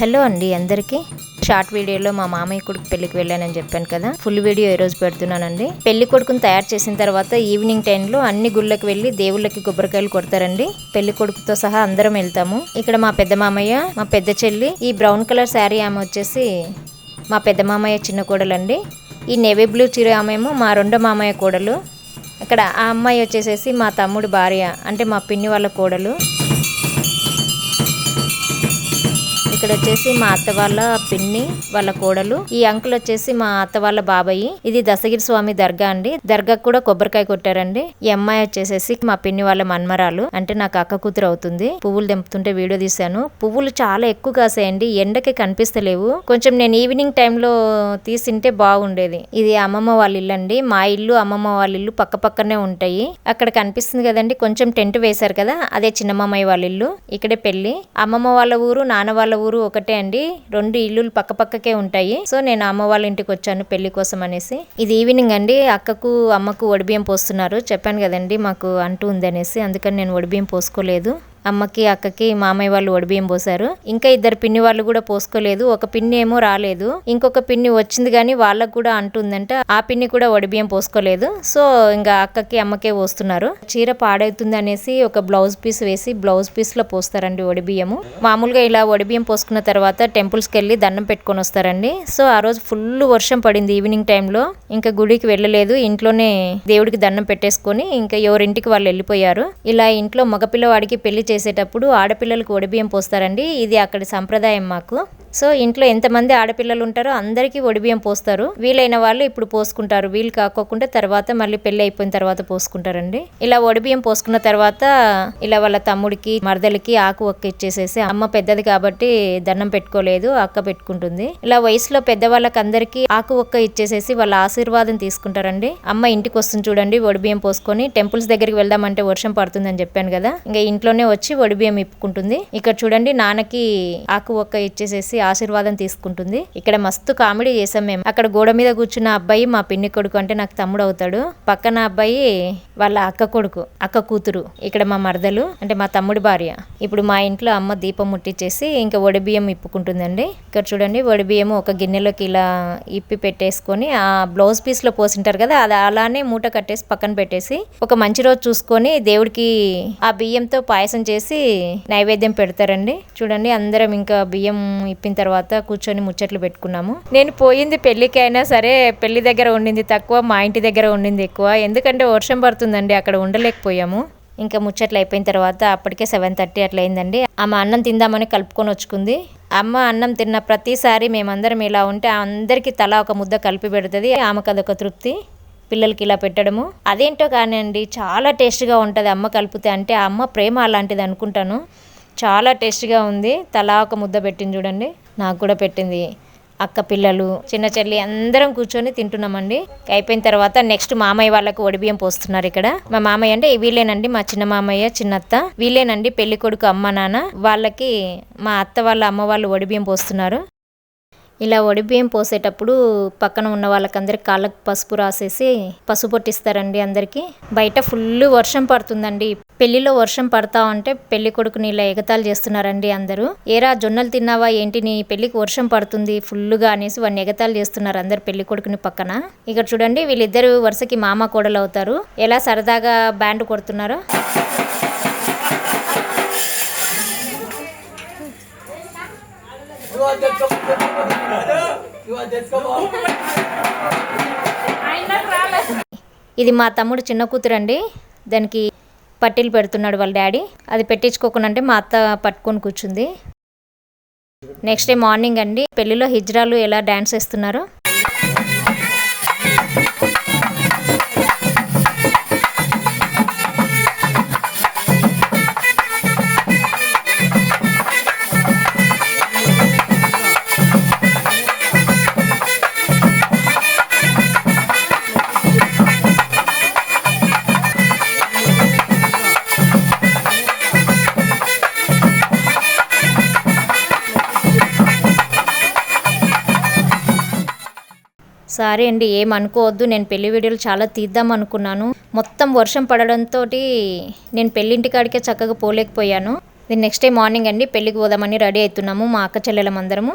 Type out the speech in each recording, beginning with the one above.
Hello అండి అందరికీ. Short వీడియోలో మా మామయ్య కొడుకు పెళ్ళికి వెళ్ళానని చెప్పాను కదా. ఫుల్ వీడియో ఈ రోజు పెడుతున్నానండి. పెళ్ళి కొడుకుని తయారు చేసిన తర్వాత ఈవినింగ్ టైంలో అన్ని గుళ్ళకి వెళ్ళి దేవుళ్ళకి కొబ్బరికాయలు కొడతారండి. పెళ్ళి కొడుకుతో సహా అందరం వెళ్తాము. ఇక్కడ మా పెద్ద మామయ్య మా పెద్ద చెల్లి ఈ బ్రౌన్ కలర్ శారీ ఆమె వచ్చేసి మా పెద్ద మామయ్య చిన్న కోడలండి. ఈ నేవీ బ్లూ చీర ఆమెమో మా రెండో మామయ్య కోడలు. ఇక్కడ ఆ అమ్మాయి వచ్చేసేసి మా తమ్ముడు భార్య అంటే మా పిన్ని వాళ్ళ కోడలు. ఇక్కడ వచ్చేసి మా అత్త వాళ్ళ పిన్ని వాళ్ళ కోడలు. ఈ అంకుల్ వచ్చేసి మా అత్త వాళ్ళ బాబాయి. ఇది దశగిరి స్వామి దర్గా అండి. దర్గా కూడా కొబ్బరికాయ కొట్టారండి. ఈ అమ్మాయి వచ్చేసేసి మా పిన్ని వాళ్ళ మన్మరాలు. అంటే నాకు అక్క కూతురు అవుతుంది. పువ్వులు దింపుతుంటే వీడియో తీశాను. పువ్వులు చాలా ఎక్కువ కాసాయండి. ఎండకి కనిపిస్తలేవు. కొంచెం నేను ఈవినింగ్ టైంలో తీసింటే బాగుండేది. ఇది అమ్మమ్మ వాళ్ళ ఇల్లు అండి. మా ఇల్లు అమ్మమ్మ వాళ్ళ ఇల్లు పక్క పక్కనే ఉంటాయి. అక్కడ కనిపిస్తుంది కదండి. కొంచెం టెంట్ వేశారు కదా. అదే చిన్నమ్మమ్మాయి వాళ్ళ ఇల్లు. ఇక్కడే పెళ్ళి అమ్మమ్మ వాళ్ళ ఊరు నాన్న వాళ్ళ ఊరు ఒకటే అండి. రెండు ఇల్లులు పక్క పక్కకే ఉంటాయి. సో నేను అమ్మ వాళ్ళ ఇంటికి వచ్చాను పెళ్ళి కోసం అనేసి. ఇది ఈవినింగ్ అండి. అక్కకు అమ్మకు ఒడిబియ్యం పోస్తున్నారు. చెప్పాను కదండి మాకు అంటూ ఉంది అనేసి. అందుకని నేను ఒడిబియ్యం పోసుకోలేదు. అమ్మకి అక్కకి మామయ్య వాళ్ళు ఒడిబియ్యం పోసారు ఇంకా ఇద్దరు పిన్ని వాళ్ళు కూడా పోసుకోలేదు. ఒక పిన్ని ఏమో రాలేదు. ఇంకొక పిన్ని వచ్చింది కానీ వాళ్ళకు కూడా అంటుందంట ఆ పిన్ని కూడా ఒడిబియ్యం పోసుకోలేదు. సో ఇంకా అక్కకి అమ్మకే పోస్తున్నారు. చీర పాడవుతుంది అనేసి ఒక బ్లౌజ్ పీస్ వేసి బ్లౌజ్ పీస్లో పోస్తారండి ఒడిబియ్యము. మామూలుగా ఇలా ఒడిబియ్యం పోసుకున్న తర్వాత టెంపుల్స్కి వెళ్ళి దండం పెట్టుకొని వస్తారండి. సో ఆ రోజు ఫుల్ వర్షం పడింది ఈవినింగ్ టైంలో ఇంకా గుడికి వెళ్ళలేదు. ఇంట్లోనే దేవుడికి దండం పెట్టేసుకొని ఇంకా ఎవరింటికి వాళ్ళు వెళ్ళిపోయారు. ఇలా ఇంట్లో మగపిల్లవాడికి పెళ్ళి చేసేటప్పుడు ఆడపిల్లలకు ఒడిబియ్యం పోస్తారండి. ఇది అక్కడి సంప్రదాయం మాకు. సో ఇంట్లో ఎంతమంది ఆడపిల్లలు ఉంటారో అందరికీ ఒడిబియ్యం పోస్తారు. వీలైన వాళ్ళు ఇప్పుడు పోసుకుంటారు. వీలు కాకోకుండా తర్వాత మళ్ళీ పెళ్ళి అయిపోయిన తర్వాత పోసుకుంటారండి. ఇలా ఒడిబియ్యం పోసుకున్న తర్వాత ఇలా వాళ్ళ తమ్ముడికి మరదలికి ఆకు ఒక్క ఇచ్చేసేసి అమ్మ పెద్దది కాబట్టి దండం పెట్టుకోలేదు అక్క పెట్టుకుంటుంది. ఇలా వయసులో పెద్దవాళ్ళకి అందరికీ ఆకు ఒక్క ఇచ్చేసేసి వాళ్ళ ఆశీర్వాదం తీసుకుంటారండి. అమ్మ ఇంటికి వస్తుంది చూడండి ఒడిబియ్యం పోసుకొని టెంపుల్స్ దగ్గరికి వెళ్దామంటే వర్షం పడుతుందని చెప్పాను కదా. ఇంకా ఇంట్లోనే వచ్చి ఒడిబియ్యం ఇప్పుకుంటుంది. ఇక్కడ చూడండి నాన్నకి ఆకు ఒక్క ఇచ్చేసేసి ఆశీర్వాదం తీసుకుంటుంది. ఇక్కడ మస్తు కామెడీ చేసాం మేము. అక్కడ గోడ మీద కూర్చున్న అబ్బాయి మా పిన్ని కొడుకు అంటే నాకు తమ్ముడు అవుతాడు. పక్కన అబ్బాయి వాళ్ళ అక్క కొడుకు అక్క కూతురు ఇక్కడ మా మరదలు అంటే మా తమ్ముడి భార్య. ఇప్పుడు మా ఇంట్లో అమ్మ దీపం ముట్టించేసి ఇంకా ఒడిబియ్యం ఇప్పుకుంటుందండి. ఇక్కడ చూడండి ఒడిబియ్యం ఒక గిన్నెలోకి ఇలా ఇప్పి పెట్టేసుకొని ఆ బ్లౌజ్ పీస్లో పోసింటారు కదా అది అలానే మూట కట్టేసి పక్కన పెట్టేసి ఒక మంచి రోజు చూసుకొని దేవుడికి ఆ బియ్యంతో పాయసం చేసి నైవేద్యం పెడతారండి. చూడండి అందరం ఇంకా బియ్యం ఇప్పి చెప్పిన తర్వాత కూర్చొని ముచ్చట్లు పెట్టుకున్నాము. నేను పోయింది పెళ్ళికి అయినా సరే పెళ్ళి దగ్గర ఉండింది తక్కువ మా ఇంటి దగ్గర ఉండింది ఎక్కువ. ఎందుకంటే వర్షం పడుతుందండి అక్కడ ఉండలేకపోయాము. ఇంకా ముచ్చట్లు అయిపోయిన తర్వాత అప్పటికే సెవెన్ థర్టీ అట్లా అయిందండి ఆమె అన్నం తిందామని కలుపుకొని వచ్చుకుంది. అమ్మ అన్నం తిన్న ప్రతిసారి మేమందరం ఇలా ఉంటే అందరికీ తల ఒక ముద్ద కలిపి పెడుతుంది ఆమెకు అదొక తృప్తి. పిల్లలకి ఇలా పెట్టడము. అదేంటో కానివ్వండి చాలా టేస్ట్గా ఉంటుంది అమ్మ కలిపితే అంటే ఆ అమ్మ ప్రేమ అలాంటిది అనుకుంటాను. చాలా టేస్ట్గా ఉంది. తలా ఒక ముద్ద పెట్టింది చూడండి. నాకు కూడా పెట్టింది. అక్క పిల్లలు చిన్న చెల్లి అందరం కూర్చొని తింటున్నామండి. అయిపోయిన తర్వాత నెక్స్ట్ మామయ్య వాళ్ళకు ఒడిబియ్యం పోస్తున్నారు ఇక్కడ. మా మామయ్య అంటే వీళ్ళేనండి. మా చిన్న మామయ్య చిన్నత్త. వీళ్ళేనండి పెళ్ళి కొడుకు అమ్మ నాన్న. వాళ్ళకి మా అత్త వాళ్ళ అమ్మ వాళ్ళు ఒడిబియ్యం పోస్తున్నారు. ఇలా ఒడిబియ్యం పోసేటప్పుడు పక్కన ఉన్న వాళ్ళకందరికి కాళ్ళకు పసుపు రాసేసి పసుపు పొట్టిస్తారండి అందరికి. బయట ఫుల్ వర్షం పడుతుందండి. పెళ్ళిలో వర్షం పడతా ఉంటే పెళ్ళి కొడుకుని ఇలా ఎగతాలు చేస్తున్నారండి అందరూ. ఏరా జొన్నలు తిన్నావా? ఏంటి నీ పెళ్ళికి వర్షం పడుతుంది? ఫుల్గా అనేసి వాడిని ఎగతాలు చేస్తున్నారు అందరు పెళ్ళి కొడుకుని పక్కన. ఇక్కడ చూడండి వీళ్ళిద్దరు వరుసకి మామ కోడలు అవుతారు. ఎలా సరదాగా బ్యాండ్ కొడుతున్నారో. ఇది మా తమ్ముడు చిన్న కూతురు అండి దానికి పట్టీలు పెడుతున్నాడు వాళ్ళ డాడీ. అది పెట్టించుకోకుండా అంటే మా అత్త పట్టుకొని కూర్చుంది. నెక్స్ట్ డే మార్నింగ్ అండి. పెళ్ళిలో హిజ్రాలు ఎలా డ్యాన్స్ వేస్తున్నారో? సారీ అండి ఏం అనుకోవద్దు. నేను పెళ్ళి వీడియోలు చాలా తీద్దాం అనుకున్నాను. మొత్తం వర్షం పడడంతో నేను పెళ్ళింటి కాడికే చక్కగా పోలేకపోయాను. దీని నెక్స్ట్ డే మార్నింగ్ అండి పెళ్ళికి పోదామని రెడీ అవుతున్నాము మా అక్క చెల్లెలం అందరము.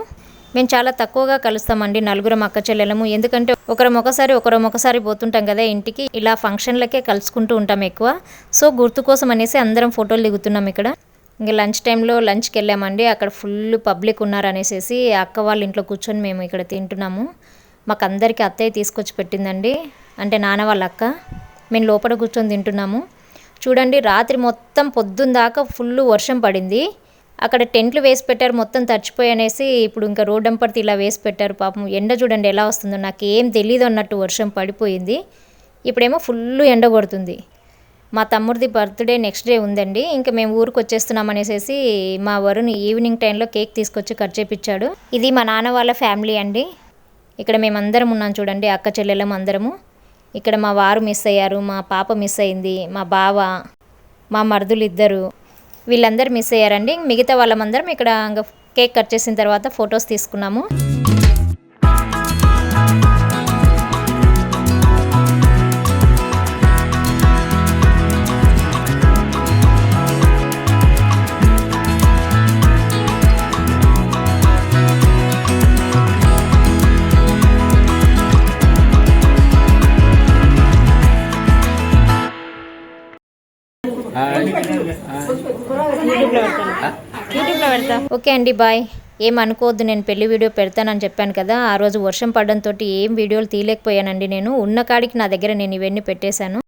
మేము చాలా తక్కువగా కలుస్తామండి నలుగురం అక్క చెల్లెలము. ఎందుకంటే ఒకరం ఒకసారి ఒకరం ఒకసారి పోతుంటాం కదా ఇంటికి. ఇలా ఫంక్షన్లకే కలుసుకుంటూ ఉంటాం ఎక్కువ. సో గుర్తు కోసం అనేసి అందరం ఫోటోలు దిగుతున్నాం ఇక్కడ. ఇంకా లంచ్ టైంలో లంచ్కి వెళ్ళామండి. అక్కడ ఫుల్ పబ్లిక్ ఉన్నారనేసి అక్క వాళ్ళ ఇంట్లో కూర్చొని మేము ఇక్కడ తింటున్నాము. మాకు అందరికీ అత్తయ్య తీసుకొచ్చి పెట్టిందండి. అంటే నాన్న వాళ్ళ అక్క మేము లోపల కూర్చొని తింటున్నాము. చూడండి రాత్రి మొత్తం పొద్దున్న దాకా ఫుల్ వర్షం పడింది. అక్కడ టెంట్లు వేసి పెట్టారు మొత్తం తడిచిపోయి అనేసి ఇప్పుడు ఇంకా రోడ్ అంపర్తి ఇలా వేసి పెట్టారు. పాపం ఎండ చూడండి ఎలా వస్తుందో నాకు ఏం తెలియదు అన్నట్టు వర్షం పడిపోయింది. ఇప్పుడేమో ఫుల్ ఎండ కొడుతుంది. మా తమ్ముడిది బర్త్డే నెక్స్ట్ డే ఉందండి. ఇంకా మేము ఊరికి వచ్చేస్తున్నాం అనేసి మా వరుణ్ ఈవినింగ్ టైంలో కేక్ తీసుకొచ్చి కట్ చేపించాడు ఇది మా నాన్న వాళ్ళ ఫ్యామిలీ అండి. ఇక్కడ మేమందరం ఉన్నాం చూడండి అక్క చెల్లెలం అందరము. ఇక్కడ మా వారు మిస్ అయ్యారు మా పాప మిస్ అయింది మా బావ మా మరుదులు ఇద్దరు వీళ్ళందరూ మిస్ అయ్యారండి. మిగతా వాళ్ళమందరం ఇక్కడ కేక్ కట్ చేసిన తర్వాత ఫొటోస్ తీసుకున్నాము. పెడతా. ఓకే అండి బాయ్. ఏం అనుకోవద్దు నేను పెళ్ళి వీడియో పెడతానని చెప్పాను కదా. ఆ రోజు వర్షం పడడంతో ఏం వీడియోలు తీయలేకపోయానండి నేను. ఉన్న కాడికి నా దగ్గర నేను ఇవన్నీ పెట్టేశాను.